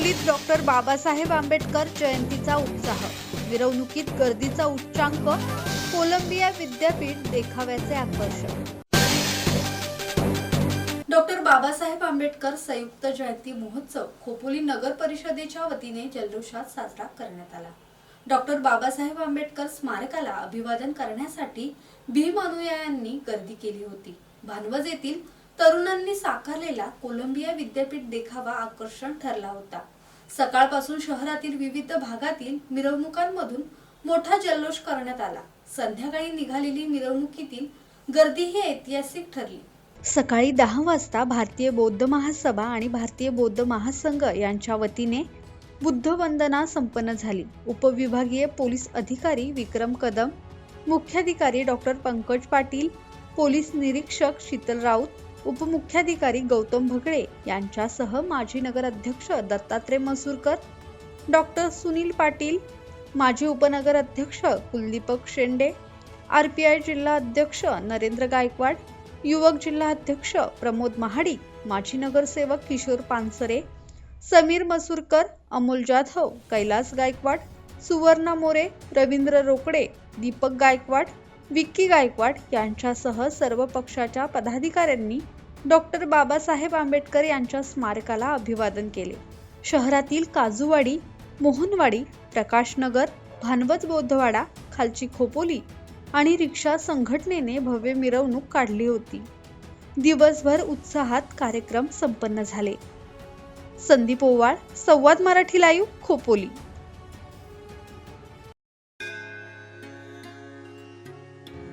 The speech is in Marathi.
मुंबईत डॉक्टर बाबासाहेब आंबेडकर जयंतीचा उत्साह. मिरवणुकीत गर्दीचा उच्चांक कोलंबिया विद्यापीठ देखाव्याचे आकर्षण. डॉक्टर बाबासाहेब आंबेडकर संयुक्त जयंती महोत्सव खोपोली नगर परिषदेच्या वतीने जल्लोषात साजरा करण्यात आला. डॉक्टर बाबासाहेब आंबेडकर स्मारकाला अभिवादन करण्यासाठी भीम अनुयायांनी गर्दी केली होती. भानवज येथील तरुणांनी साकारलेला कोलंबिया विद्यापीठ देखावा आकर्षण ठरला होता. सकाळपासून शहरातील विविध भागातील मिरवणुकांमधून मोठा जल्लोष करण्यात आला. संध्याकाळी निघालेली मिरवणुकीतील गर्दी ही ऐतिहासिक ठरली. सकाळी दहा वाजता भारतीय बौद्ध महासभा आणि भारतीय बौद्ध महासंघ यांच्या वतीने बुद्ध वंदना संपन्न झाली. उपविभागीय पोलीस अधिकारी विक्रम कदम मुख्याधिकारी डॉक्टर पंकज पाटील पोलीस निरीक्षक शीतल राऊत उपमुख्याधिकारी गौतम भगळे यांच्यासह माजी नगराध्यक्ष दत्तात्रय मसूरकर डॉक्टर सुनील पाटील माजी उपनगर अध्यक्ष Kuldeepak Shende R P I जिल्हा अध्यक्ष नरेंद्र गायकवाड युवक जिल्हा अध्यक्ष प्रमोद महाडिक माजी नगरसेवक किशोर पानसरे समीर मसूरकर अमोल जाधव कैलास गायकवाड सुवर्णा मोरे रवींद्र रोकडे दीपक गायकवाड विक्की गायकवाड यांच्यासह सर्व पक्षाच्या पदाधिकाऱ्यांनी डॉक्टर बाबासाहेब आंबेडकर यांच्या स्मारकाला अभिवादन केले. शहरातील काजूवाडी मोहनवाडी प्रकाशनगर भानवत बौद्धवाडा खालची खोपोली आणि रिक्षा संघटनेने भव्य मिरवणूक काढली होती. दिवसभर उत्साहात कार्यक्रम संपन्न झाले. संदीप ओवाळ संवाद मराठी लाईव्ह खोपोली.